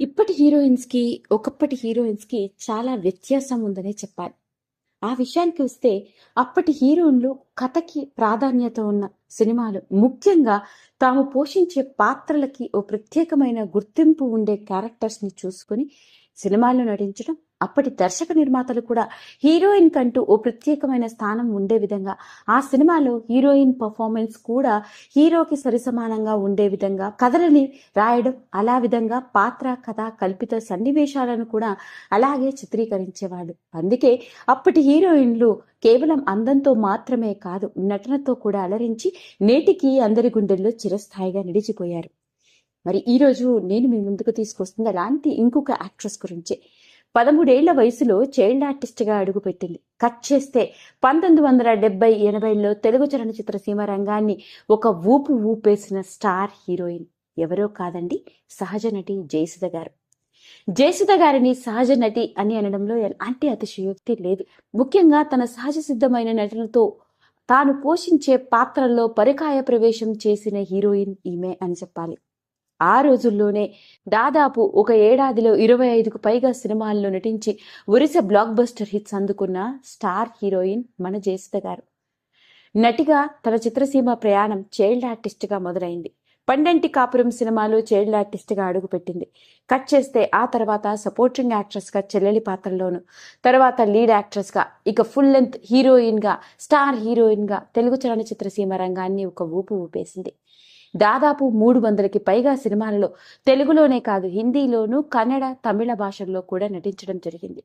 ఇప్పటి హీరోయిన్స్‌కి, ఒకప్పటి హీరోయిన్స్‌కి చాలా వ్యత్యాసం ఉందనే చెప్పాలి. ఆ విషయానికి వస్తే అప్పటి హీరోయిన్‌లు కథకి ప్రాధాన్యత ఉన్న సినిమాలు ముఖ్యంగా తాము పోషించే పాత్రలకి ఓ ప్రత్యేకమైన గుర్తింపు ఉండే క్యారెక్టర్స్‌ని చూసుకొని సినిమాల్లో నటించడం, అప్పటి దర్శక నిర్మాతలు కూడా హీరోయిన్ కంటూ ఓ ప్రత్యేకమైన స్థానం ఉండే విధంగా ఆ సినిమాలో హీరోయిన్ పర్ఫార్మెన్స్ కూడా హీరోకి సరిసమానంగా ఉండే విధంగా కథలని రాయడం అలా విధంగా పాత్ర కథ కల్పిత సన్నివేశాలను కూడా అలాగే చిత్రీకరించేవాడు. అందుకే అప్పటి హీరోయిన్లు కేవలం అందంతో మాత్రమే కాదు నటనతో కూడా అలరించి నేటికి అందరి గుండెల్లో చిరస్థాయిగా నిలిచిపోయారు. మరి ఈరోజు నేను మీ ముందుకు తీసుకొస్తుంది అలాంటి ఇంకొక యాక్ట్రెస్ గురించి పదమూడేళ్ళ వయసులో చైల్డ్ ఆర్టిస్ట్గా అడుగుపెట్టింది. కట్ చేస్తే పంతొమ్మిది వందల డెబ్బై ఎనభైలో తెలుగు చలనచిత్ర సీమ రంగాన్ని ఒక ఊపు ఊపేసిన స్టార్ హీరోయిన్ ఎవరో కాదండి? సహజ నటి జయసుధ గారు. జయసుధ గారిని సహజ నటి అని అనడంలో ఎలాంటి అతిశయోక్తి లేదు. ముఖ్యంగా తన సహజ సిద్ధమైన నటనతో తాను పోషించే పాత్రల్లో పరికాయ ప్రవేశం చేసిన హీరోయిన్ ఈమె అని చెప్పాలి. ఆ రోజుల్లోనే దాదాపు ఒక ఏడాదిలో ఇరవై ఐదుకు పైగా సినిమాల్లో నటించి ఒరిస బ్లాక్ బస్టర్ హిట్స్ అందుకున్న స్టార్ హీరోయిన్ మన జయసుధ గారు. నటిగా తన చిత్రసీమ ప్రయాణం చైల్డ్ ఆర్టిస్ట్గా మొదలైంది. పండంటి కాపురం సినిమాలో చైల్డ్ ఆర్టిస్ట్గా అడుగుపెట్టింది. కట్ చేస్తే ఆ తర్వాత సపోర్టింగ్ యాక్ట్రెస్గా చెల్లెలి పాత్రలోను తర్వాత లీడ్ యాక్ట్రెస్గా ఇక ఫుల్ లెంత్ హీరోయిన్గా స్టార్ హీరోయిన్గా తెలుగు చలనచిత్ర సీమ రంగాన్ని ఒక ఊపు ఊపేసింది. దాదాపు మూడు వందలకి పైగా సినిమాలలో తెలుగులోనే కాదు హిందీలోనూ కన్నడ తమిళ భాషల్లో కూడా నటించడం జరిగింది.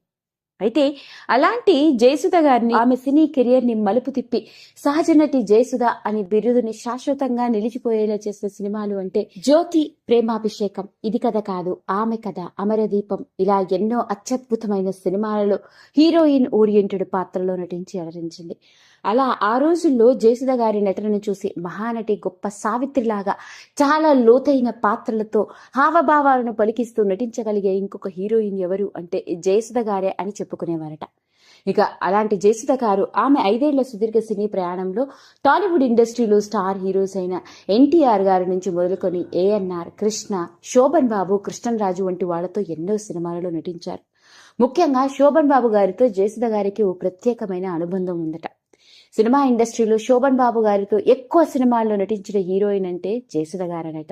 అయితే అలాంటి జయసుధ గారిని ఆమె సినీ కెరియర్ని మలుపు తిప్పి సహజ నటి జయసుధ అని బిరుదుని శాశ్వతంగా నిలిచిపోయేలా చేసిన సినిమాలు అంటే జ్యోతి ప్రేమాభిషేకం ఇది కథ కాదు ఆమె కథ అమరదీపం ఇలా ఎన్నో అత్యద్భుతమైన సినిమాలలో హీరోయిన్ ఓరియంటెడ్ పాత్రలో నటించి అలరించింది. అలా ఆ రోజుల్లో జయసుధ గారి నటనను చూసి మహానటి గొప్ప సావిత్రిలాగా చాలా లోతైన పాత్రలతో హావభావాలను పలికిస్తూ నటించగలిగే ఇంకొక హీరోయిన్ ఎవరు అంటే జయసుధ గారే అని చెప్పుకునేవారట. ఇక అలాంటి జయసుధ గారు ఆమె ఐదేళ్ళ సుదీర్ఘ సినీ ప్రయాణంలో టాలీవుడ్ ఇండస్ట్రీలో స్టార్ హీరోస్ అయిన ఎన్టీఆర్ గారి నుంచి మొదలుకొని ఏఎన్ఆర్ కృష్ణ శోభన్ బాబు కృష్ణరాజు వంటి వాళ్ళతో ఎన్నో సినిమాలలో నటించారు. ముఖ్యంగా శోభన్ బాబు గారితో జయసుధ గారికి ఓ ప్రత్యేకమైన అనుబంధం ఉందట. సినిమా ఇండస్ట్రీలో శోభన్ బాబు గారితో ఎక్కువ సినిమాల్లో నటించిన హీరోయిన్ అంటే జయసుధ గారనట.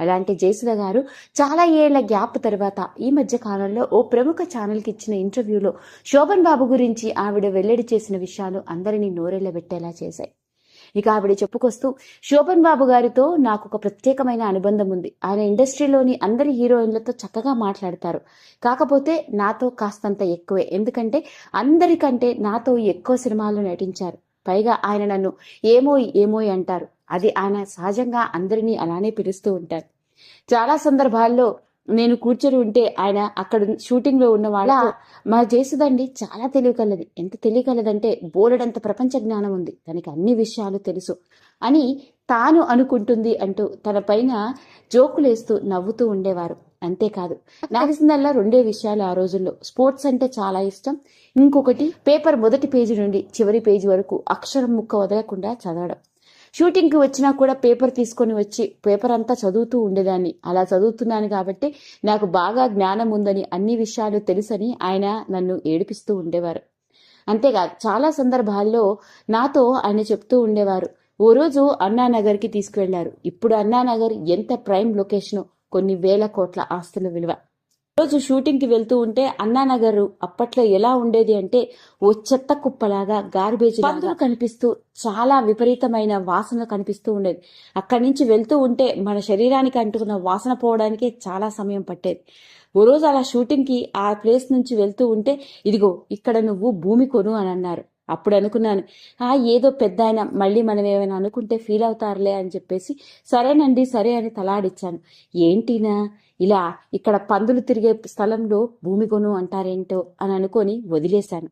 అలాంటి జయసుధ గారు చాలా ఏళ్ళ గ్యాప్ తర్వాత ఈ మధ్య కాలంలో ఓ ప్రముఖ ఛానల్కి ఇచ్చిన ఇంటర్వ్యూలో శోభన్ బాబు గురించి ఆవిడ వెల్లడి చేసిన విషయాలు అందరినీ నోరెళ్ళబెట్టేలా చేశాయి. ఇక ఆవిడ చెప్పుకొస్తూ శోభన్ బాబు గారితో నాకు ఒక ప్రత్యేకమైన అనుబంధం ఉంది. ఆయన ఇండస్ట్రీలోని అందరి హీరోయిన్లతో చక్కగా మాట్లాడతారు. కాకపోతే నాతో కాస్తంత ఎక్కువే. ఎందుకంటే అందరికంటే నాతో ఎక్కువ సినిమాల్లో నటించారు. పైగా ఆయన నన్ను ఏమోయ్ ఏమోయ్ అంటారు. అది ఆయన సహజంగా అందరినీ అలానే పిలుస్తూ ఉంటారు. చాలా సందర్భాల్లో నేను కూర్చొని ఉంటే ఆయన అక్కడ షూటింగ్లో ఉన్న వాళ్ళ మా జేసుదండి చాలా తెలియగలది ఎంత తెలియగలదంటే బోలెడంత ప్రపంచ జ్ఞానం ఉంది. తనకి అన్ని విషయాలు తెలుసు అని తాను అనుకుంటుంది అంటూ తన పైన జోకులేస్తూ నవ్వుతూ ఉండేవారు. అంతేకాదు. నాకు తెలిసిందల్లా రెండే విషయాలు ఆ రోజుల్లో. స్పోర్ట్స్ అంటే చాలా ఇష్టం. ఇంకొకటి పేపర్ మొదటి పేజీ నుండి చివరి పేజీ వరకు అక్షరం ముక్క వదలకుండా చదవడం. షూటింగ్కి వచ్చినా కూడా పేపర్ తీసుకొని వచ్చి పేపర్ అంతా చదువుతూ ఉండేదాన్ని. అలా చదువుతున్నాను కాబట్టి నాకు బాగా జ్ఞానం ఉందని అన్ని విషయాలు తెలుసని ఆయన నన్ను ఏడిపిస్తూ ఉండేవారు. అంతేకాదు చాలా సందర్భాల్లో నాతో ఆయన చెప్తూ ఉండేవారు. ఓ రోజు అన్నానగర్కి తీసుకువెళ్ళారు ఇప్పుడు అన్నానగర్ ఎంత ప్రైమ్ లొకేషనో? కొన్ని వేల కోట్ల ఆస్తుల విలువ. రోజు షూటింగ్కి వెళ్తూ ఉంటే అన్నానగర్ అప్పట్లో ఎలా ఉండేది అంటే ఓ చెత్త కుప్పలాగా గార్బేజ్ పందులు కనిపిస్తూ చాలా విపరీతమైన వాసన కనిపిస్తూ ఉండేది. అక్కడి నుంచి వెళ్తూ ఉంటే మన శరీరానికి అంటుకున్న వాసన పోవడానికే చాలా సమయం పట్టేది. ఓ రోజు అలా షూటింగ్కి ఆ ప్లేస్ నుంచి వెళ్తూ ఉంటే ఇదిగో ఇక్కడ నువ్వు భూమి కొను అని అన్నారు. అప్పుడు అనుకున్నాను. ఆ ఏదో పెద్ద ఆయన మళ్ళీ మనం ఏమైనా అనుకుంటే ఫీల్ అవుతారులే అని చెప్పేసి సరేనండి సరే అని తలాడిచ్చాను. ఏంటినా? ఇలా ఇక్కడ పందులు తిరిగే స్థలంలో భూమి కొను అంటారేంటో అని అనుకొని వదిలేశాను.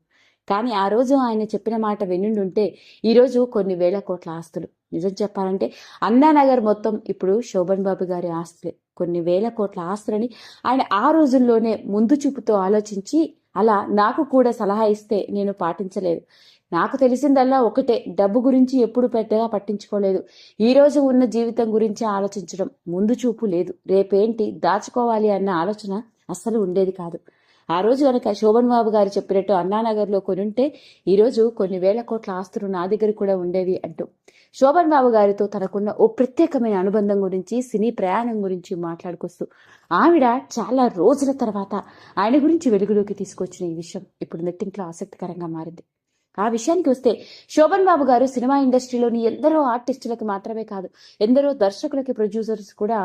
కానీ ఆ రోజు ఆయన చెప్పిన మాట వినుండుంటే ఈరోజు కొన్ని వేల కోట్ల ఆస్తులు. నిజం చెప్పాలంటే అన్నానగర్ మొత్తం ఇప్పుడు శోభన్ బాబు గారి ఆస్తులే. కొన్ని వేల కోట్ల ఆస్తులని ఆయన ఆ రోజుల్లోనే ముందు చూపుతో ఆలోచించి అలా నాకు కూడా సలహా ఇస్తే నేను పాటించలేదు. నాకు తెలిసిందల్లా ఒకటే డబ్బు గురించి ఎప్పుడు పెద్దగా పట్టించుకోలేదు. ఈరోజు ఉన్న జీవితం గురించి ఆలోచించడం ముందు చూపు లేదు. రేపేంటి దాచుకోవాలి అన్న ఆలోచన అస్సలు ఉండేది కాదు. ఆ రోజు కనుక శోభన్ బాబు గారు చెప్పినట్టు అన్నానగర్లో కొనుంటే ఈరోజు కొన్ని వేల కోట్ల ఆస్తులు నా దగ్గర కూడా ఉండేవి అంటూ శోభన్ బాబు గారితో తనకున్న ఓ ప్రత్యేకమైన అనుబంధం గురించి సినీ ప్రయాణం గురించి మాట్లాడుకొస్తూ ఆవిడ చాలా రోజుల తర్వాత ఆయన గురించి వెలుగులోకి తీసుకొచ్చిన ఈ విషయం ఇప్పుడు నెట్టింట్లో ఆసక్తికరంగా మారింది. ఆ విషయానికి వస్తే శోభన్ బాబు గారు సినిమా ఇండస్ట్రీలోని ఎందరో ఆర్టిస్టులకు మాత్రమే కాదు ఎందరో దర్శకులకి ప్రొడ్యూసర్స్ కూడా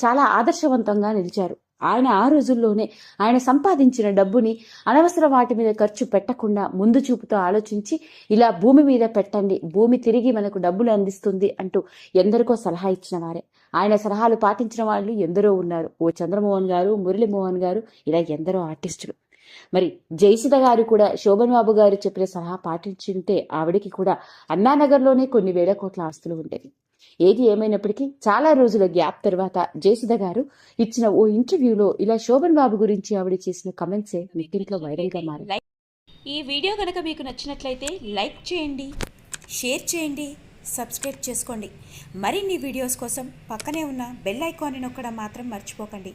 చాలా ఆదర్శవంతంగా నిలిచారు. ఆయన ఆ రోజుల్లోనే ఆయన సంపాదించిన డబ్బుని అనవసర వాటి మీద ఖర్చు పెట్టకుండా ముందు చూపుతో ఆలోచించి ఇలా భూమి మీద పెట్టండి భూమి తిరిగి మనకు డబ్బులు అందిస్తుంది అంటూ ఎందరికో సలహా ఇచ్చిన వారే. ఆయన సలహాలు పాటించిన వాళ్ళు ఎందరో ఉన్నారు. ఓ చంద్రమోహన్ గారు మురళీమోహన్ గారు ఇలా ఎందరో ఆర్టిస్టులు. మరి జయసుధ గారు కూడా శోభన్ బాబు గారు చెప్పిన సలహా పాటించుంటే ఆవిడకి కూడా అన్నానగర్లోనే కొన్ని వేల కోట్ల ఆస్తులు ఉండేవి. ఏది ఏమైనప్పటికీ చాలా రోజుల గ్యాప్ తర్వాత జయసుధ గారు ఇచ్చిన ఓ ఇంటర్వ్యూలో ఇలా శోభన్ బాబు గురించి ఆవిడ చేసిన కమెంట్సే నెట్టింట్లో వైరల్గా మారాయి. ఈ వీడియో కనుక మీకు నచ్చినట్లయితే లైక్ చేయండి షేర్ చేయండి సబ్స్క్రైబ్ చేసుకోండి. మరిన్ని వీడియోస్ కోసం పక్కనే ఉన్న బెల్ ఐకాన్ని నొక్కడం మాత్రం మర్చిపోకండి.